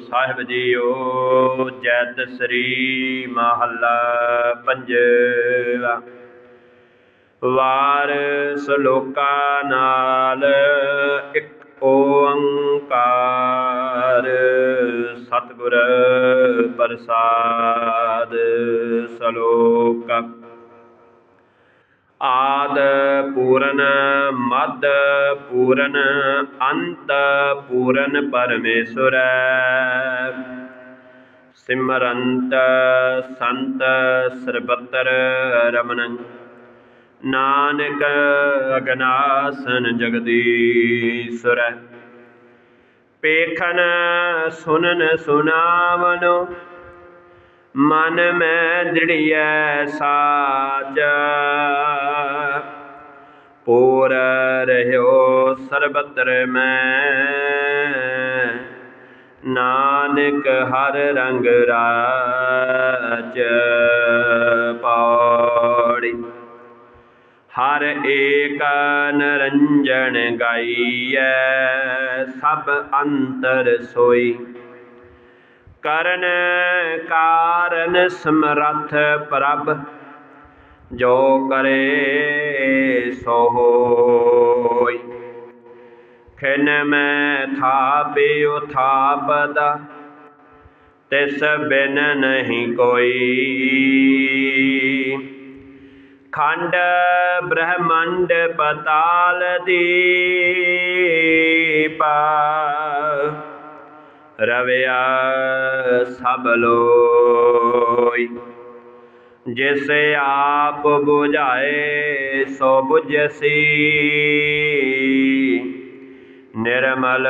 ਸਾਹਿਬ JIO ਜੈਤ ਸ੍ਰੀ ਮਹੱਲਾ ਪੰਜਵਾ। ਵਾਰ ਸ਼ਲੋਕਾਂ ਨਾਲ ਇੱਕ ਓੰਕਾਰ ਸਤਿਗੁਰ ਪ੍ਰਸਾਦ ਸ਼ਲੋਕ। ਆਦ ਪੂਰਨ ਮਦ ਪੂਰਨ, ਅੰਤ ਪੂਰਨ ਪਰਮੇਸ਼ਰ ਸਿਮਰੰਤ ਸੰਤ ਸਰਬਤਰ ਰਮਨ ਨਾਨਕ ਅਗਨਾਸਨ ਜਗਦੀਸ਼ਰ ਪੇਖਨ ਸੁਨਨ ਸੁਨਾਵਨੋ, ਮਨ ਮੈਂ ਦ੍ਰਿੜੀਐ ਸਾਚ। ਪੂਰ ਰਹਿਓ ਸਰਬਤਰ ਮੈਂ। ਨਾਨਕ ਹਰ ਰੰਗ ਰਾਜ ਪੌੜੀ। ਹਰ ਏਕ ਨਰੰਜਨ ਗਾਈਐ, ਸਭ ਅੰਤਰ ਸੋਈ। ਕਰਨ ਕਾਰਨ ਸਮਰੱਥ ਪ੍ਰਭ ਜੋ ਕਰੇ ਸੋ ਹੋਈ। ਖਿਨ ਮੈਂ ਥਾਪਿਓ ਥਾਪਦਾ, ਤਿਸ ਬਿਨ ਨਹੀਂ ਕੋਈ। ਖੰਡ ਬ੍ਰਹਮੰਡ ਪਤਾਲ ਦੀਪਾ, ਰਵਿਆ ਸਭ ਲੋਈ। ਜਿਸੇ ਆਪ 부ਝਾਏ ਸੋ 부ਝਸੀ ਨਿਰਮਲ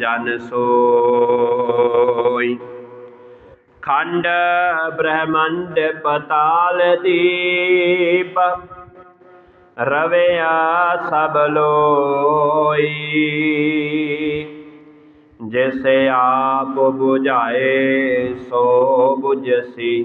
ਜਨ ਸੋਈ। ਖੰਡ ਬ੍ਰਹਮੰਡ ਪਤਾਲ ਦੀਪ, ਰਵਿਆ ਸਭ ਲੋਈ। ਜਿਸੇ ਆਪ 부ਝਾਏ ਸੋ 부ਝਸੀ